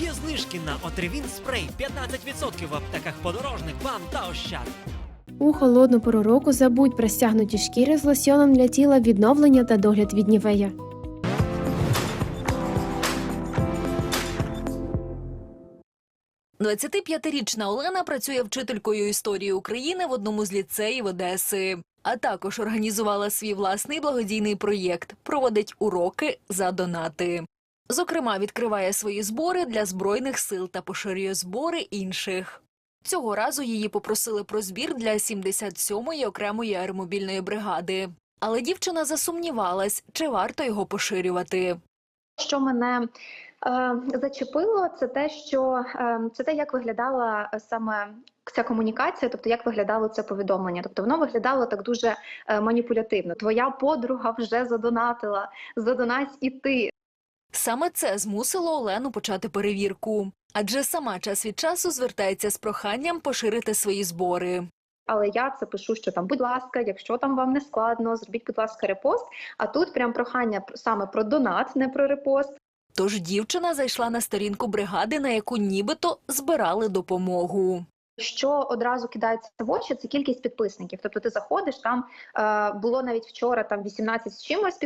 Є знижки на Отривін спрей 15% в аптеках подорожник, вам та ощад. У холодну пору року забудь про стягнуті шкіри з лосьоном для тіла відновлення та догляд від нівея. – 25-річна Олена працює вчителькою історії України в одному з ліцеїв Одеси. А також організувала свій власний благодійний проєкт, проводить уроки за донати. Зокрема, відкриває свої збори для збройних сил та поширює збори інших. Цього разу її попросили про збір для 77-ї окремої аеромобільної бригади. Але дівчина засумнівалась, чи варто його поширювати. Що мене е, зачепило, це те, що е, це те, як виглядала саме ця комунікація, тобто як виглядало це повідомлення. Тобто воно виглядало так дуже е, маніпулятивно. Твоя подруга вже задонатила, задонать і ти. Саме це змусило Олену почати перевірку, адже сама час від часу звертається з проханням поширити свої збори. Але я це пишу, що там, будь ласка, якщо там вам не складно, зробіть, будь ласка, репост. А тут прям прохання саме про донат, не про репост. Тож дівчина зайшла на сторінку бригади, на яку нібито збирали допомогу. Що одразу кидається в очі, це кількість підписників. Тобто ти заходиш, там е, було навіть вчора там 18 з чимось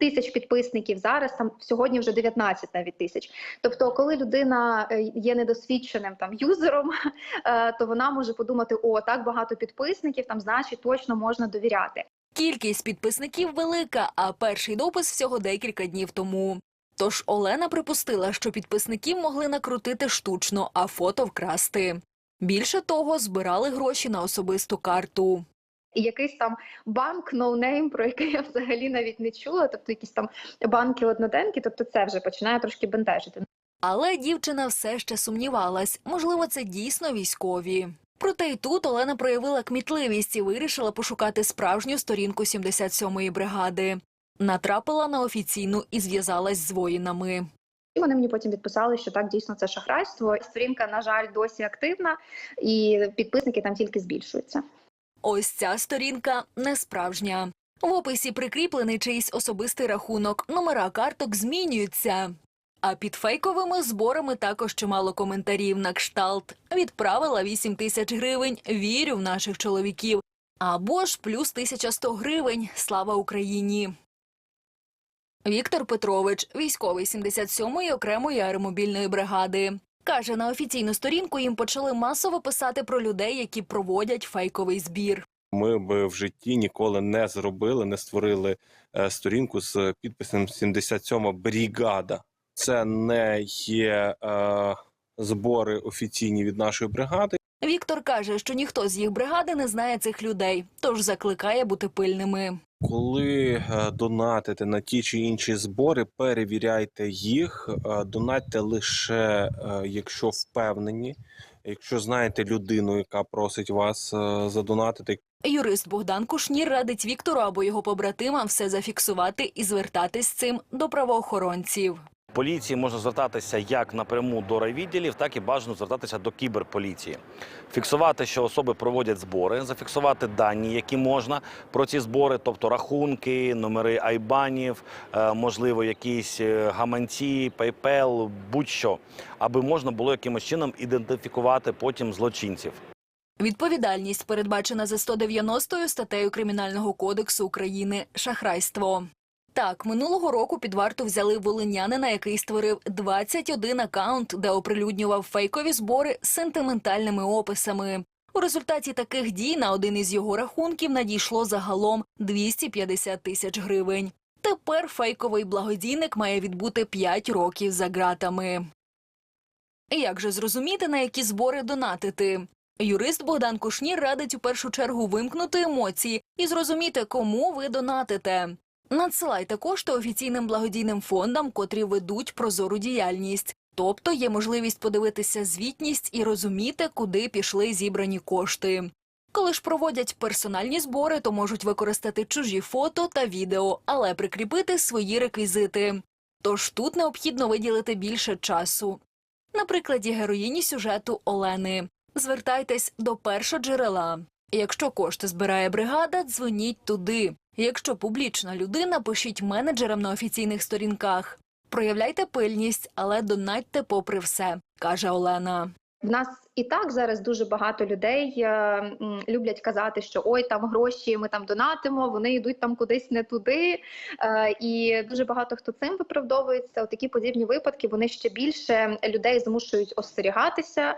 тисяч підписників. Зараз там сьогодні вже 19 навіть тисяч. Тобто, коли людина е, є недосвідченим там юзером, е, то вона може подумати: о, так багато підписників, там значить точно можна довіряти. Кількість підписників велика, а перший допис всього декілька днів тому. Тож Олена припустила, що підписників могли накрутити штучно, а фото вкрасти. Більше того, збирали гроші на особисту карту. І якийсь там банк ноунейм, про який я взагалі навіть не чула, тобто якісь там банки одноденки, тобто це вже починає трошки бентежити. Але дівчина все ще сумнівалась, можливо, це дійсно військові. Проте й тут Олена проявила кмітливість і вирішила пошукати справжню сторінку 77-ї бригади. Натрапила на офіційну і зв'язалась з воїнами. Вони мені потім відписали, що так дійсно це шахрайство. Сторінка, на жаль, досі активна, і підписники там тільки збільшуються. Ось ця сторінка не справжня. В описі прикріплений чийсь особистий рахунок, номера карток змінюються. А під фейковими зборами також чимало коментарів на кшталт. Відправила 8 тисяч гривень. Вірю в наших чоловіків. Або ж плюс 1100 гривень. Слава Україні. Віктор Петрович, військовий 77-ї окремої аеромобільної бригади. Каже, на офіційну сторінку їм почали масово писати про людей, які проводять фейковий збір. Ми б в житті ніколи не зробили, не створили е, сторінку з підписом 77 бригада. Це не є е, збори офіційні від нашої бригади. Віктор каже, що ніхто з їх бригади не знає цих людей, тож закликає бути пильними. Коли е, донатите на ті чи інші збори, перевіряйте їх, е, донатьте лише е, якщо впевнені, якщо знаєте людину, яка просить вас задонатити. Юрист Богдан Кушнір радить Віктору або його побратимам все зафіксувати і звертатись з цим до правоохоронців. Поліції можна звертатися як напряму до райвідділів, так і бажано звертатися до кіберполіції. Фіксувати, що особи проводять збори, зафіксувати дані, які можна про ці збори, тобто рахунки, номери айбанів, е, можливо, якісь е, гаманці, PayPal, будь-що, аби можна було якимось чином ідентифікувати потім злочинців. Відповідальність передбачена за 190 статтею Кримінального кодексу України шахрайство. Так, минулого року під варту взяли волинянина, який створив 21 акаунт, де оприлюднював фейкові збори з сентиментальними описами. У результаті таких дій на один із його рахунків надійшло загалом 250 тисяч гривень. Тепер фейковий благодійник має відбути 5 років за ґратами. Як же зрозуміти, на які збори донатити? Юрист Богдан Кушнір радить у першу чергу вимкнути емоції і зрозуміти, кому ви донатите. Надсилайте кошти офіційним благодійним фондам, котрі ведуть прозору діяльність. Тобто є можливість подивитися звітність і розуміти, куди пішли зібрані кошти. Коли ж проводять персональні збори, то можуть використати чужі фото та відео, але прикріпити свої реквізити. Тож тут необхідно виділити більше часу. На прикладі героїні сюжету Олени. Звертайтесь до першоджерела. Якщо кошти збирає бригада, дзвоніть туди. Якщо публічна людина, пишіть менеджерам на офіційних сторінках. Проявляйте пильність, але донатьте попри все, каже Олена. В нас і так зараз дуже багато людей е, люблять казати, що ой, там гроші ми там донатимо, вони йдуть там кудись не туди. Е, і дуже багато хто цим виправдовується. Такі подібні випадки вони ще більше людей змушують остерігатися.